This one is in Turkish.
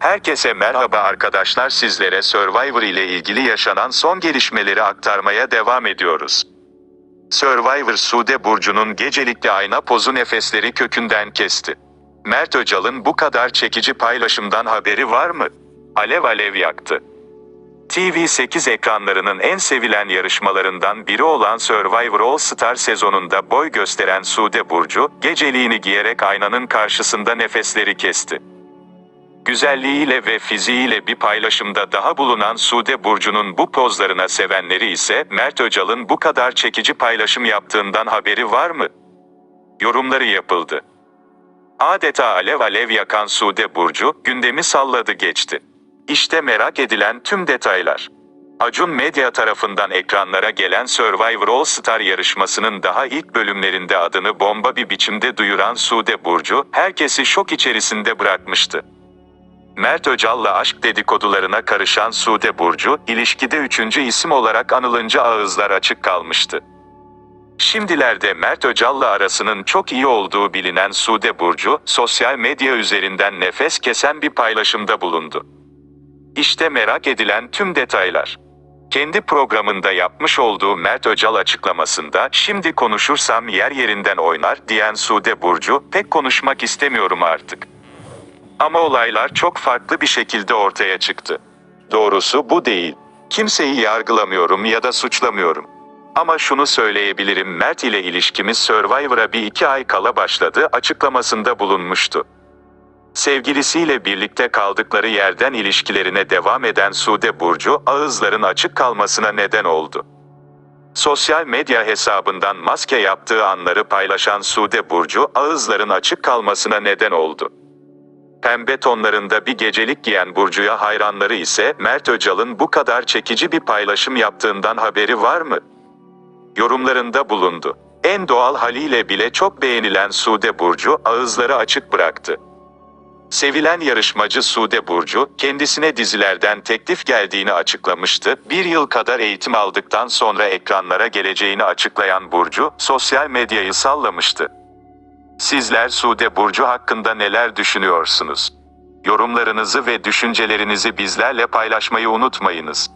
Herkese merhaba arkadaşlar sizlere Survivor ile ilgili yaşanan son gelişmeleri aktarmaya devam ediyoruz. Survivor Sude Burcu'nun gecelikli ayna pozu nefesleri kökünden kesti. Mert Öcal'ın bu kadar çekici paylaşımdan haberi var mı? Alev alev yaktı. TV8 ekranlarının en sevilen yarışmalarından biri olan Survivor All Star sezonunda boy gösteren Sude Burcu, geceliğini giyerek aynanın karşısında nefesleri kesti. Güzelliğiyle ve fiziğiyle bir paylaşımda daha bulunan Sude Burcu'nun bu pozlarına sevenleri ise Mert Öcal'ın bu kadar çekici paylaşım yaptığından haberi var mı? Yorumları yapıldı. Adeta alev alev yakan Sude Burcu gündemi salladı geçti. İşte merak edilen tüm detaylar. Acun Medya tarafından ekranlara gelen Survivor All Star yarışmasının daha ilk bölümlerinde adını bomba bir biçimde duyuran Sude Burcu, herkesi şok içerisinde bırakmıştı. Mert Öcal'la aşk dedikodularına karışan Sude Burcu, ilişkide üçüncü isim olarak anılınca ağızlar açık kalmıştı. Şimdilerde Mert Öcal'la arasının çok iyi olduğu bilinen Sude Burcu, sosyal medya üzerinden nefes kesen bir paylaşımda bulundu. İşte merak edilen tüm detaylar. Kendi programında yapmış olduğu Mert Öcal açıklamasında şimdi konuşursam yer yerinden oynar diyen Sude Burcu pek konuşmak istemiyorum artık. Ama olaylar çok farklı bir şekilde ortaya çıktı. Doğrusu bu değil. Kimseyi yargılamıyorum ya da suçlamıyorum. Ama şunu söyleyebilirim Mert ile ilişkimiz Survivor'a bir iki ay kala başladı açıklamasında bulunmuştu. Sevgilisiyle birlikte kaldıkları yerden ilişkilerine devam eden Sude Burcu ağızların açık kalmasına neden oldu. Sosyal medya hesabından maske yaptığı anları paylaşan Sude Burcu ağızların açık kalmasına neden oldu. Pembe tonlarında bir gecelik giyen Burcu'ya hayranları ise Mert Öcal'ın bu kadar çekici bir paylaşım yaptığından haberi var mı? Yorumlarında bulundu. En doğal haliyle bile çok beğenilen Sude Burcu ağızları açık bıraktı. Sevilen yarışmacı Sude Burcu, kendisine dizilerden teklif geldiğini açıklamıştı. Bir yıl kadar eğitim aldıktan sonra ekranlara geleceğini açıklayan Burcu, sosyal medyayı sallamıştı. Sizler Sude Burcu hakkında neler düşünüyorsunuz? Yorumlarınızı ve düşüncelerinizi bizlerle paylaşmayı unutmayınız.